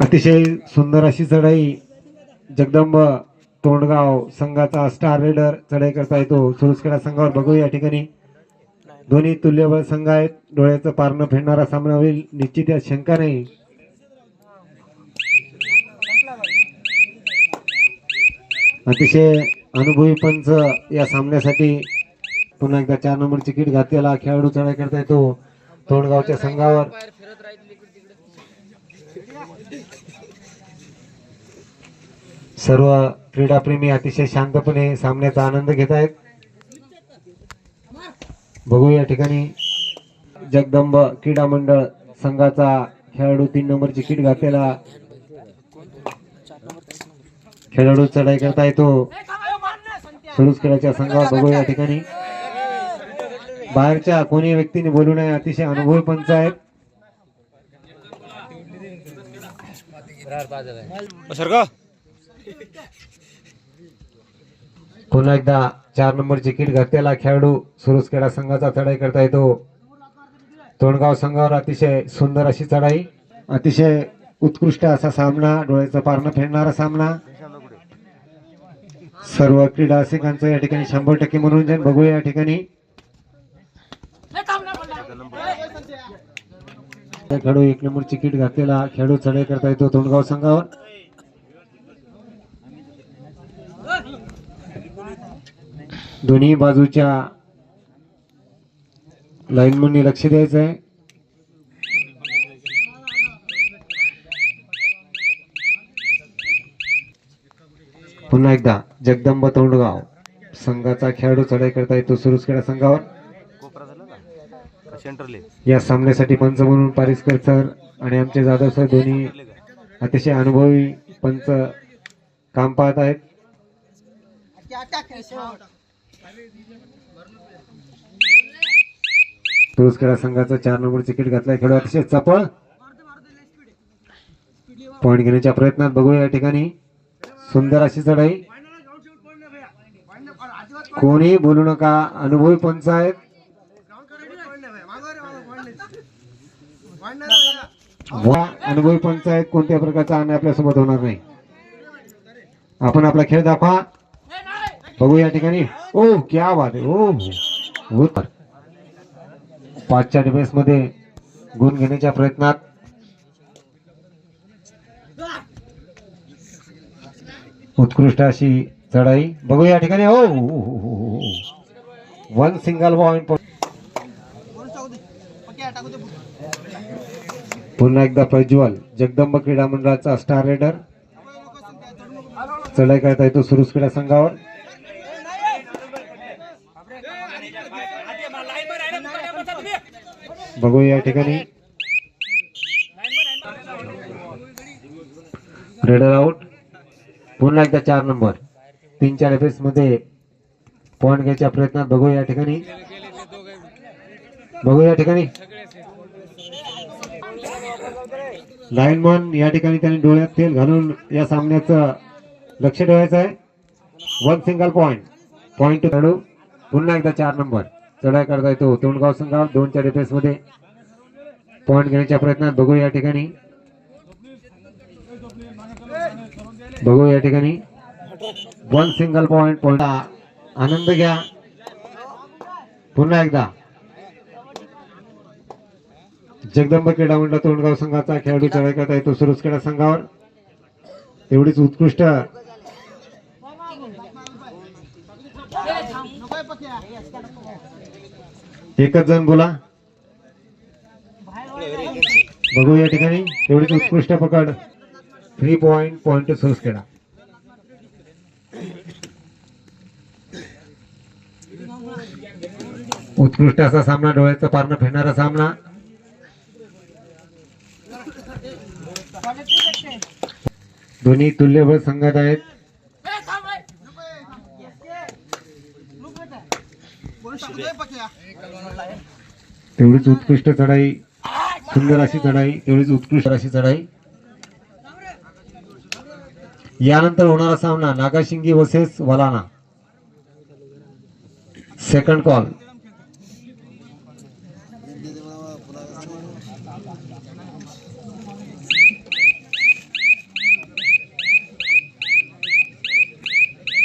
अतिशय सुंदर अशी चढाई जगदंब तोंडगाव संघाचा स्टार रेडर चढाई करता येतो. सुरुसखेडा संघावर बघू या ठिकाणी. दोन्ही तुल्यबळ संघ आहेत. डोळ्याचं पारणं फेडणारा सामना होईल. निश्चित यात शंका नाही. अतिशय अनुभवी पंच या सामन्यासाठी पुन्हा एकदा चार नंबरची किट घातलेला खेळाडू चढाई करता येतो. तोंडगावच्या संघावर. सर्व क्रीडाप्रेमी अतिशय शांतपणे सामन्याचा आनंद घेत आहेत. बघू या ठिकाणी जगदंब क्रीडा मंडळ संघाचा खेळाडू तीन नंबरची किट घातलेला. खेळाडू चढाई करता येतो सुरूच खेळाच्या संघावर बघू या ठिकाणी. बाहेरच्या कोणी व्यक्तीने बोलू नये अतिशय अनुभवी पंच आहेत. पुन्हा एकदा चार नंबरची किट घातलेला खेळाडू सुरुसखेडा संघाचा चढाई करता येतो. तोंडगाव संघावर अतिशय सुंदर अशी चढाई. अतिशय उत्कृष्ट असा सामना डोळ्याचं पारणं फेडणारा सामना. सर्व क्रीडा रसिकांचं या ठिकाणी शंभर टक्के मनोरंजन. बघूया या ठिकाणी. खेळाडू एक नंबरची किट घातलेला खेळाडू चढाई करता येतो तोंडगाव संघावर. दोन्ही बाजूच्या लाईनमननी लक्ष द्यायचं आहे. पुन्हा एकदा जगदंब तोंडगाव संघाचा खेळाडू चढाई करता येतो सुरुसखेडा संघावर. या सामन्यासाठी पंच म्हणून पारिसकर सर आणि आमचे जाधव सर दोन्ही अतिशय अनुभवी पंच काम पाहत आहेत. पुरस्कार संघाचा चार नंबर तिकीट घातलाय. खेळू अतिशय चपळ. पॉईंट घेण्याच्या प्रयत्नात बघूया या ठिकाणी. सुंदर अशी चढाई. कोणी बोलू नका. अनुभवी पंच आहेत वा अनुभवी पंचायत आहेत कोणत्या प्रकारचा अन्याय आपल्यासोबत होणार नाही. आपण आपला खेळ दाखवा. बघू या ठिकाणी. ओ क्या वाद ओ हो. पाचच्या डिफेन्समध्ये गुण घेण्याच्या प्रयत्नात. उत्कृष्ट अशी चढाई. बघू या ठिकाणी. हो वन सिंगल पॉइंट पुन्हा एकदा प्रज्वल जगदंब क्रीडा मंडळाचा स्टार रेडर चढाई करता येतो सुरुस क्रीडा संघावर. बघू या ठिकाणी. रेडर आउट पुन्हा एकदा चार नंबर तीन चार एफेस मध्ये पॉईंट घ्यायच्या प्रयत्नात बघू या ठिकाणी. बघू या ठिकाणी. लाईनमन या ठिकाणी त्यांनी डोळ्यात तेल घालून या सामन्याचं लक्ष ठेवायचं आहे. वन सिंगल पॉइंट पॉइंट खेळू पुन्हा एकदा चार नंबर चढाई करता येतो. तोंडगाव संघावर दोनच्या डिफेन्समध्ये पॉइंट घेण्याच्या प्रयत्नात बघू या ठिकाणी. बघू या ठिकाणी. वन सिंगल पॉइंट पॉइंट आनंद घ्या. पुन्हा एकदा. जगदंब क्रीडा मंडळ तोंडगाव संघाचा खेळाडू चढाई करता येतो सुरुच क्रीडा संघावर. एवढीच उत्कृष्ट एकच जण बोला. बघू या ठिकाणी. तेवढीच उत्कृष्ट पकड. थ्री पॉइंट पॉइंट सुरुच क्रीडा उत्कृष्ट असा सामना डोळ्याचा पारणं फिरणारा सामना. दोन्ही तुल्यबळ संघात आहेत. तेवढीच उत्कृष्ट चढाई सुंदर अशी चढाई तेवढीच उत्कृष्ट अशी चढाई. यानंतर होणारा सामना Nagashingi versus Valana. Second call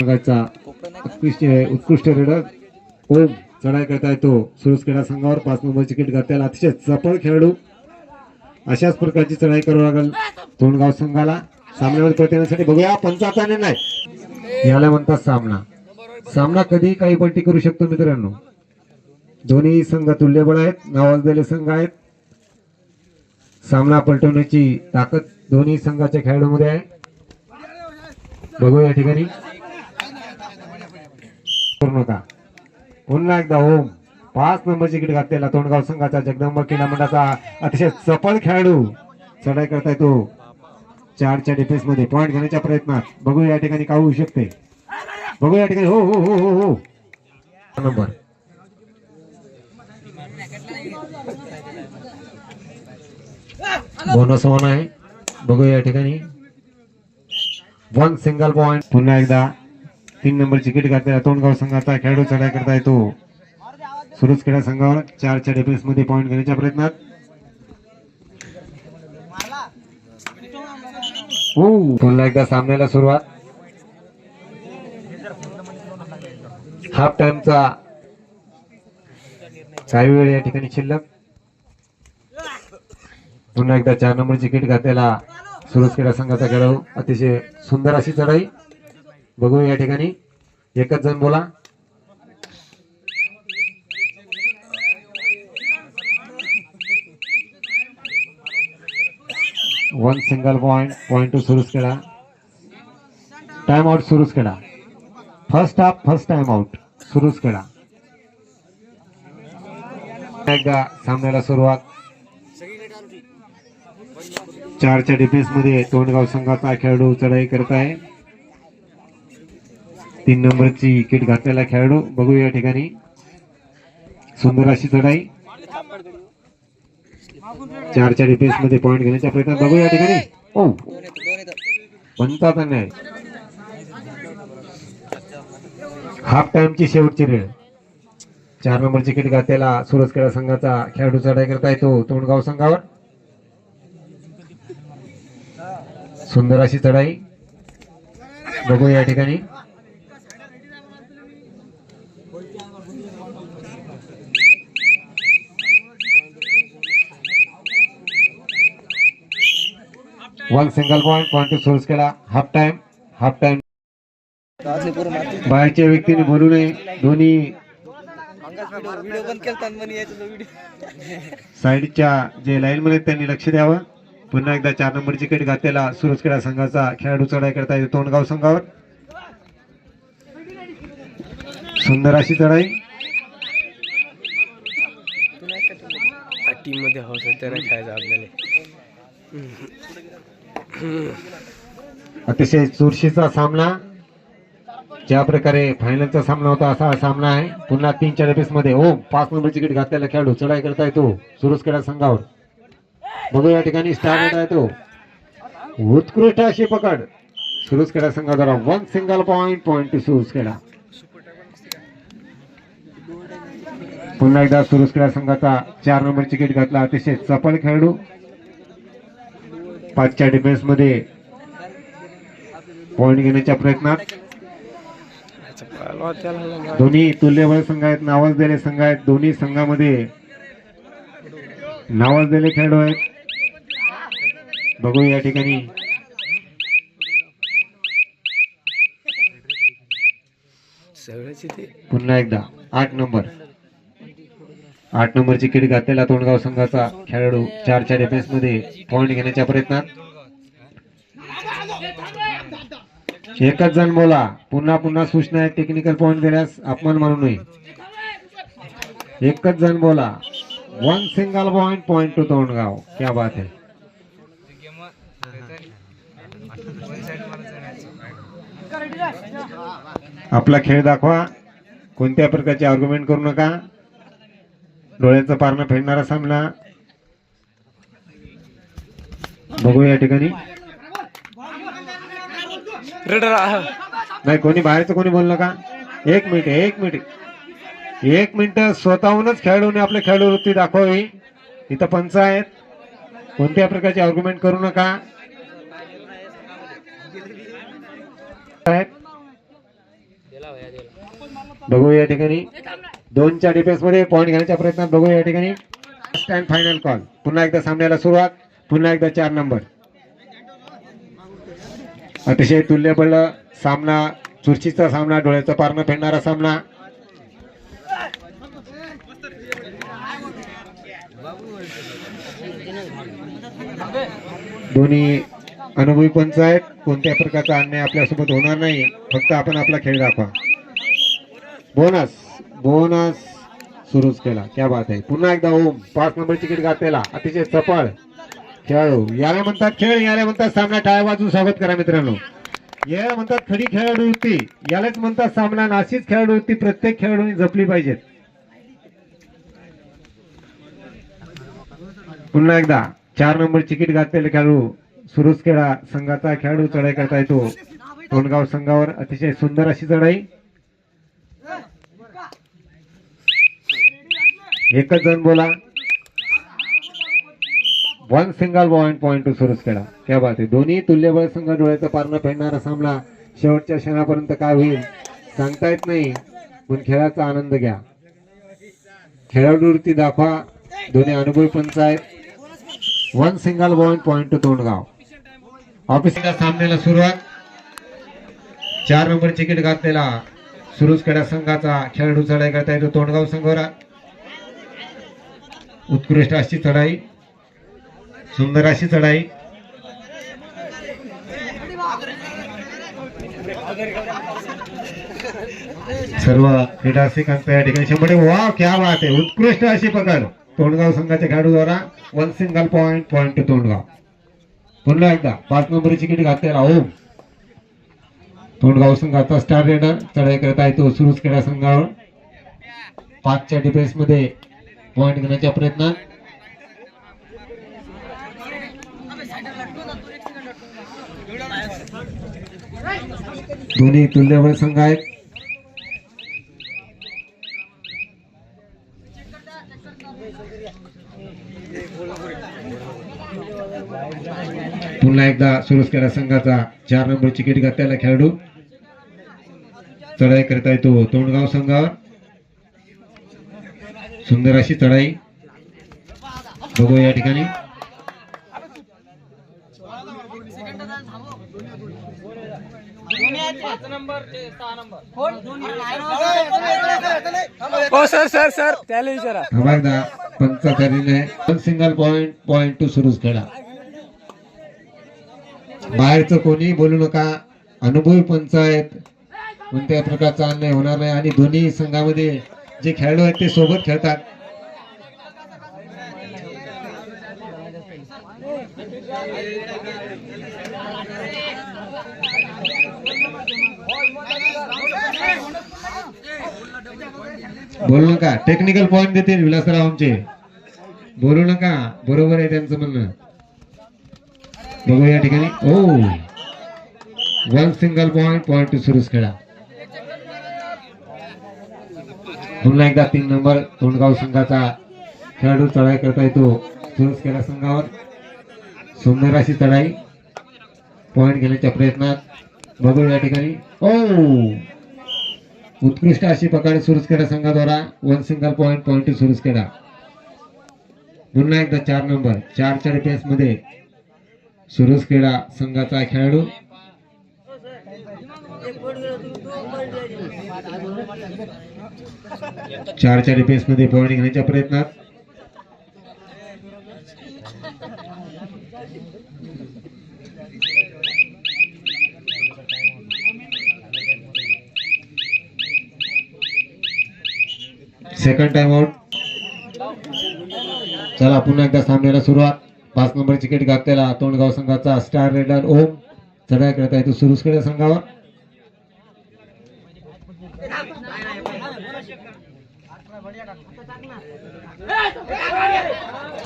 उत्कृष्ट उत्कृष्ट रेडर. ओम चढाई करता येतो सुरुज क्रीडा संघावर. पाच नंबर किट करता अतिशय चपळ खेळाडू. अशाच प्रकारची चढाई करावी लागेल तोंडगाव संघाला. सामन्यावर परत येण्यासाठी बघूया. पंचाहत्ताने नाही. याला म्हणतात सामना. सामना कधी काही पलटी करू शकतो मित्रांनो. दोन्ही संघ तुल्यबळ आहेत. नावाजलेले संघ आहेत. सामना पलटवण्याची ताकद दोन्ही संघाच्या खेळाडूमध्ये आहे. बघू या ठिकाणी. पुन्हा एकदा ओम. पाच नंबरची किट घातलेला तोंडगाव संघाचा जगदंबा क्रीडा मंडळाचा अतिशय चपळ खेळाडू. चढाई करता येतो चारच्या डिफेन्समध्ये पॉईंट घेण्याच्या प्रयत्नात. बघू या ठिकाणी काय होऊ शकते. बघू या ठिकाणी. हो हो हो हो हो. नंबर. बोनस वन आहे. बघू या ठिकाणी. वन सिंगल पॉइंट पुन्हा एकदा. तीन नंबरची किट घातलेला तोंडगाव संघाचा खेळाडू चढाई करता येतो सुरज खेळा संघावर चारच्या डिफेन्समध्ये पॉईंट घेण्याच्या प्रयत्नात. हो, पुन्हा एकदा सामन्याला सुरुवात. हाफ टाइमचा काही वेळ या ठिकाणी शिल्लक. पुन्हा एकदा चार नंबरची किट घातलेला सुरज क्रीडा संघाचा खेळाडू. अतिशय सुंदर अशी चढाई. बघू या ठिकाणी. एकच जण बोला. One single point point to सुरूच केला. टाइम आउट सुरूच केला. First half first time out सुरूच केला. एकदा सामन्याला सुरुवात. चारच्या डिफेन्समध्ये तोंडगाव संघाचा खेळाडू चढाई करत आहे तीन नंबरची किट घातलेला खेळाडू. बघू या ठिकाणी. सुंदर अशी चढाई. चारच्या डिफेन्समध्ये पॉईंट घेण्याचा प्रयत्न. बघू या ठिकाणी. ओ. तर नाही. हाफ टाइमची शेवटची रेड चार नंबरची किट घातलेला सुरज क्रीडा संघाचा खेळाडू चढाई करता येतो. तोंडगाव संघावर. सुंदर अशी चढाई. बघू या ठिकाणी. One single point point to source केला. हाफ टाइम हाफ टाइम बाहेरच्या व्यक्तीने बोलू नये. दोन्ही साईडच्या जे लाईन मध्ये त्यांनी लक्ष द्यावं. पुन्हा एकदा चार नंबरची किट घातलेला सुरज संघाचा खेळाडू चढाई करता येतो तोंडगाव संघावर. सुंदर अशी चढाई. टीममध्ये हवं सध्या खेळायचं आपल्याला अतिशय चुरशीचा सामना ज्या प्रकारे फायनलचा सामना होता असा हा सामना आहे. पुन्हा तीन चार बेस मध्ये ओ पाच नंबरची किट घातलेला खेळाडू चढाई करता येतो. सुरज क्रीडा संघावर. बघू या ठिकाणी स्टार होता येतो. उत्कृष्ट अशी पकड. सुरज क्रीडा संघाद्वारा one single point point to केला पुन्हा एकदा सुरज क्रीडा संघाचा चार नंबरची किट घातला अतिशय चपल खेळाडू. पाचच्या डिफेन्समध्ये पॉइंट घेण्याच्या प्रयत्नात. दोन्ही तुल्यबळ संघ आहेत नावाजलेले संघ आहेत. दोन्ही संघामध्ये नावाजलेले खेळाडू आहेत. बघू या ठिकाणी. पुन्हा एकदा आठ नंबर. आठ नंबरची किट घातलेला तोंडगाव संघाचा खेळाडू चार चार डिफेन्समध्ये पॉईंट घेण्याच्या प्रयत्नात. एकच जण बोला. पुन्हा पुन्हा सूचना आहे. टेक्निकल पॉईंट देण्यास अपमान मानू नये. एकच जण बोला. One single point point to Tondgaon. क्या बात है. आपला खेळ दाखवा. कोणत्या प्रकारचे आर्ग्युमेंट करू नका. डोळ्यांचं पारणं फेडणारा सामना. बघू या ठिकाणी. रेडर नाही कोणी बाहेरचं कोणी बोललं का? एक मिनिट एक मिनिट. एक मिनिट स्वतःहूनच खेळाडूने आपली खेळाडू वृत्ती दाखवावी. इथं पंच आहेत. कोणत्या प्रकारचे आर्ग्युमेंट करू नका. बघू या ठिकाणी. दोनच्या डिफेन्समध्ये पॉईंट घेण्याच्या प्रयत्नात बघू या ठिकाणी. फर्स्ट अँड फायनल कॉल पुन्हा एकदा सामन्याला सुरुवात पुन्हा एकदा चार नंबर अतिशय तुल्यबळ सामना चुरशीचा सामना डोळ्याचं पारणं फेडणारा सामना. दोन्ही अनुभवी पंच आहेत. कोणत्या प्रकारचा अन्याय आपल्यासोबत होणार नाही. फक्त आपण आपला खेळ दाखवा. बोनस बोनस सुरूच केला. क्या बात आहे पुन्हा एकदा ओम. पाच नंबर तिकीट घातलेला अतिशय चपळ खेळाडू. याला म्हणतात खेळ याला म्हणतात सामना. टाळ्या वाजून स्वागत करा मित्रांनो. याला म्हणतात खरी खेळाडू होती. यालाच म्हणतात सामना. नाशीच खेळाडू होती. प्रत्येक खेळाडूंनी जपली पाहिजेत. पुन्हा एकदा. चार नंबर तिकीट गाठलेले खेळाडू सुरूच खेळा संघाचा खेळाडू चढाई करता येतो. तोंडगाव संघावर अतिशय सुंदर अशी चढाई. एकच जण बोला. One single point point to सुरूच केला क्या बात आहे दोन्ही तुल्यबळ संघ डोळ्याचं पारणं फेडणारा सामना शेवटच्या क्षणापर्यंत काय होईल? सांगता येत नाही पण खेळाचा आनंद घ्या. खेळाडूवृत्ती दाखवा. दोन्ही अनुभवी पंच आहेत. One single point point to Tondgaon. ऑफिसच्या सामन्याला सुरुवात. चार नंबर तिकीट घातलेला सुरुच खेडा संघाचा खेळाडू चढाई करता येतो तोंडगाव संघावर. उत्कृष्ट अशी चढाई सुंदर अशी चढाई. सर्व क्रीडा या ठिकाणी शंभर वा क्या बात आहे. उत्कृष्ट अशी पकड. तोंडगाव संघाच्या खेळाडूद्वारा one single point point to Tondgaon. पुन्हा एकदा पाच नंबरची किट घातलेला. राहू तोंडगाव संघाचा स्टार रेडर चढाई करत आहे तो सुरूच क्रीडा संघावर. पाचच्या डिफेन्समध्ये पॉइंट घेण्याच्या प्रयत्नात दोन्ही तुल्यबळ संघ आहेत. पुन्हा एकदा सुरुच केला संघाचा चार नंबर तिकीट घातलेला खेळाडू. चढाई करता येतो तोंडगाव संघावर. सुंदर अशी चढाई. बघू या ठिकाणी. हो सर सर सर. त्याला विचारा. थांबा एकदा. पंचाचारीने one single point point to सुरूच खेळा. बाहेरचं कोणी बोलू नका. अनुभवी पंच आहेत. कोणत्याही प्रकारचा अन्याय होणार नाही. आणि दोन्ही संघामध्ये जे खेळाडू आहेत ते सोबत खेळतात. बोलू नका. टेक्निकल पॉइंट देतील विलासराव आमचे बोलू नका. बरोबर आहे त्यांचं म्हणणं. बघू या ठिकाणी. ओ one single point point to सुरूच खेळा पुन्हा एकदा तीन नंबर तोंडगाव संघाचा खेळाडू चढाई करता येतो. सुरूच खेळा संघावर. सुंदर अशी चढाई. पॉइंट घेण्याच्या प्रयत्नात. बघू या ठिकाणी. ओ! उत्कृष्ट अशी प्रकारे सुरूच केला संघाद्वारा. वन सिंगल पॉइंट पॉइंट सुरूच केला पुन्हा एकदा चार नंबर. चारच्या डिफेन्समध्ये सुरूच केला संघाचा खेळाडू. चारच्या डिफेन्समध्ये पॉइंट घेण्याच्या प्रयत्नात. सेकंड टाइम आउट चला पुन्हा एकदा सामन्याला सुरुवात. पाच नंबर तिकीट घातलेला तोंडगाव संघाचा स्टार रेडर ओम. चढाई करता येतो सुरूच केला संघावर.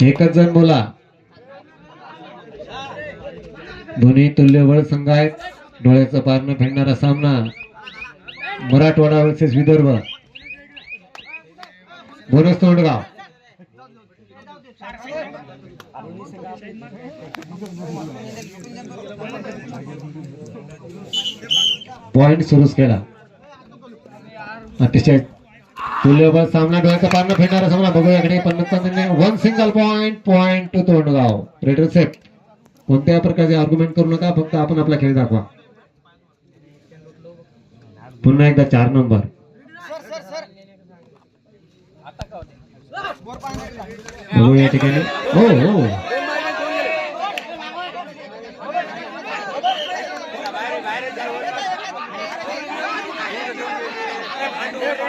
एकच जण बोला. दोन्ही तुल्यबळ संघ आहेत. डोळ्याचं पारणं फेडणारा सामना. Marathwada versus Vidarbha. Bonus Tondgaon. Point सुरूच केला. अतिशय तुल्यबळ सामना डोळ्याचा पारणं फेडणारा सामना बघूया इकडे पन्नास one single point point to Tondgaon. Raider safe कोणत्या प्रकारचे आर्ग्युमेंट करू नका फक्त आपण आपला खेळ दाखवा. पुन्हा एकदा चार नंबर बघू या ठिकाणी. हो हो.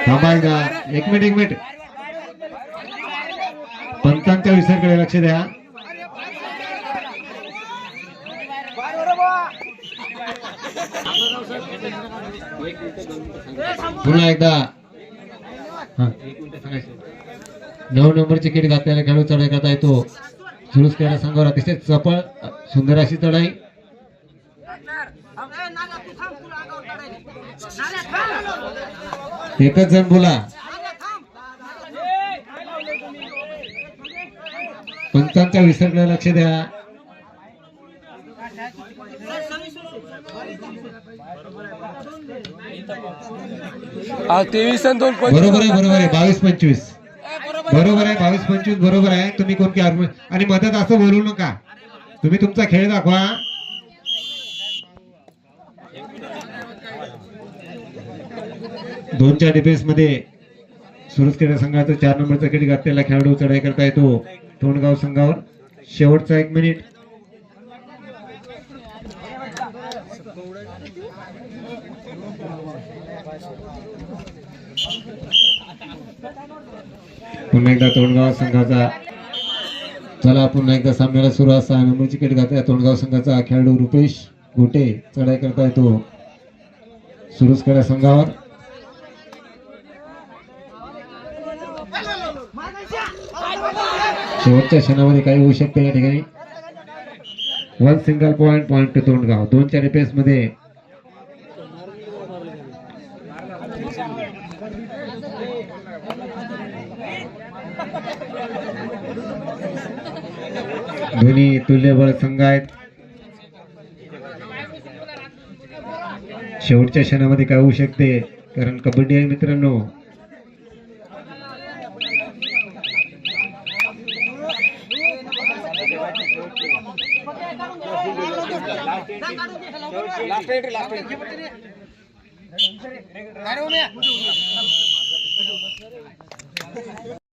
थांबा एकदा एक मिनिट एक मिनिट. पंतांच्या विसरकडे लक्ष द्या. पुन्हा एकदा. नऊ नंबरची किट घातलेला खेळू चढाई करता येतो. सुरूच केला संघावर अतिशय चपळ सुंदर अशी चढाई. एकच जण बोला. पंचांच्या विसरकडे लक्ष द्या. तेवीस आणि दोन बरोबर आहे बरोबर आहे. बावीस पंचवीस. बरोबर आहे. बावीस पंचवीस बरोबर आहे. तुम्ही कोणती आणि मदत असं बोलू नका. तुम्ही तुमचा खेळ दाखवा. दोनच्या डिफेन्समध्ये क्रीडा संघाचा चार नंबरचा किट घातलेला खेळाडू चढाई करता येतो. तोंडगाव संघावर. शेवटचा एक मिनिट पुन्हा एकदा तोंडगाव संघाचा चला पुन्हा एकदा सामन्याला सुरुवात सहा नंबरची खेळ घातल्या तोंडगाव संघाचा खेळाडू रुपेश गोटे चढाई करता येतो. सुरुच क्रीडा संघावर. शेवटच्या क्षणामध्ये काही होऊ शकते या ठिकाणी. One single point point to Tondgaon दोनच्या डिफेन्समध्ये दोन्ही तुल्यबळ संघ आहेत. शेवटच्या क्षणामध्ये काय होऊ शकते कारण कबड्डी आहे मित्रांनो. Last entry last entry